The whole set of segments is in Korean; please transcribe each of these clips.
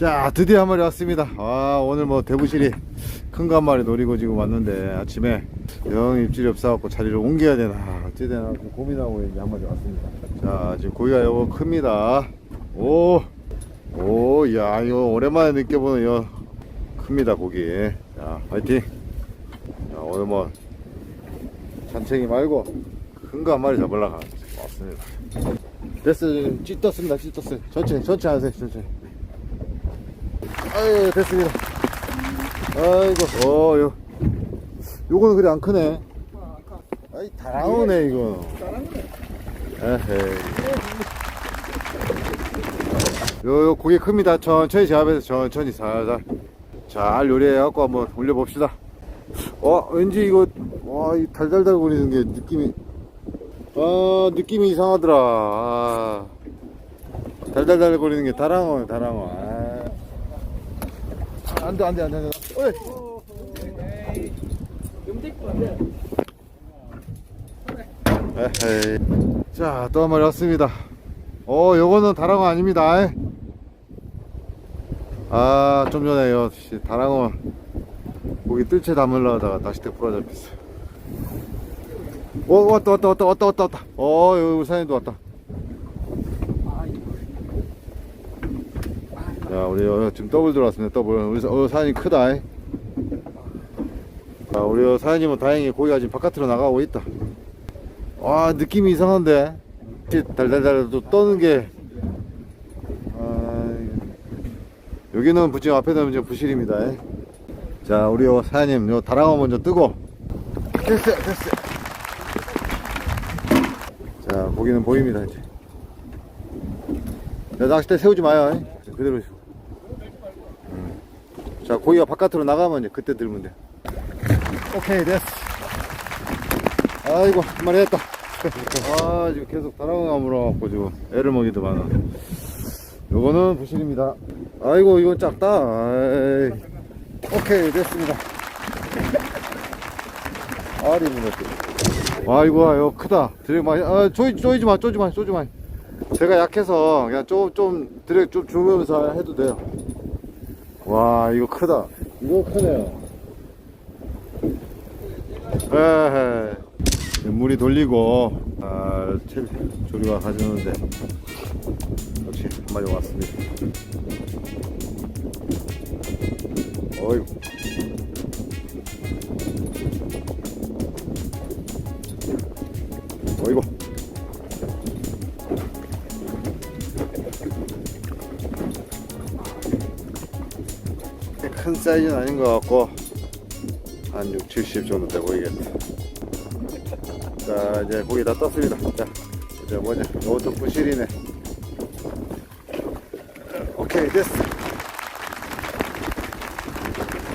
자 드디어 한 마리 왔습니다. 아 오늘 뭐 대부실이 큰 거 한 마리 노리고 지금 왔는데 아침에 영 입질이 없어갖고 자리를 옮겨야 되나 어찌 되나 좀 고민하고 이제 한 마리 왔습니다. 자 지금 고기가 요거 큽니다. 오 오야 이거 오랜만에 느껴보는 요 큽니다 고기. 자 화이팅. 자 오늘 뭐 잔챙이 말고 큰 거 한 마리 잡으려고 왔습니다. 됐어요 찌 떴습니다 찌 떴어요. 천천히 천천히 하세요 천천히 아유 됐습니다. 아이고 어 요, 요거는 그리 안 크네. 아이 다 나오네 이거. 에헤이. 요, 요 고기 큽니다. 천천히 잡아서 천천히 살살. 잘 요리해갖고 한번 올려봅시다. 어 왠지 이거 와이 달달달 거리는 게 느낌이 아 느낌이 이상하더라. 아, 달달달 거리는 게 다랑어 다랑어. 아. 안돼 안돼 안돼 안돼. 에헤이. 자 또 한 마리 왔습니다. 어 요거는 다랑어 아닙니다. 아 좀 전에 요 씨, 다랑어 고기 뜰채 담으려 다가 낚싯대 부러잡혔어. 어 왔다 왔다 왔다 왔다 왔다 왔다. 어 여기 사장님도 왔다 자 우리 어, 지금 더블 들어왔습니다 더블 우리 사- 어, 사장님 크다 이. 자 우리 어, 사장님은 다행히 고기가 지금 바깥으로 나가고 있다 와 느낌이 이상한데 달달달 또 떠는 게 아, 여기는 지금 앞에는 지금 부실입니다 이. 자 우리 요 사장님 요 다랑어 먼저 뜨고 됐어요 됐어요 자 고기는 보입니다 이제 자, 낚싯대 세우지 마요 이. 그대로. 자 고기가 바깥으로 나가면 이제 그때 들면 돼. 오케이 됐어. 아이고 한 마리 했다. 아 지금 계속 다랑어가 물어갖고 지금 애를 먹이더만 요거는 부실입니다. 아이고 이건 작다. 아이. 오케이 됐습니다. 알이 물었대 아이고 이거 크다. 드랙 많이 아 쪼이, 쪼이지 마 쪼지 마 쪼지 마. 제가 약해서 그냥 좀, 좀 드랙 좀 주면서 해도 돼요 와 이거 크다. 이거 크네요. 에헤 물이 돌리고 아, 체 조류가 가져오는데. 역시 한 마리 왔습니다. 어이구. 어이구 큰 사이즈는 아닌 것 같고 한 6, 70 정도 돼 보이겠다 자 이제 고기 다 떴습니다. 자 이제 뭐냐 이것도 부실이네. 오케이 됐어.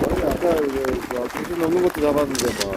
아까 이제 뭐 부실 넘는 것도 잡았는데 뭐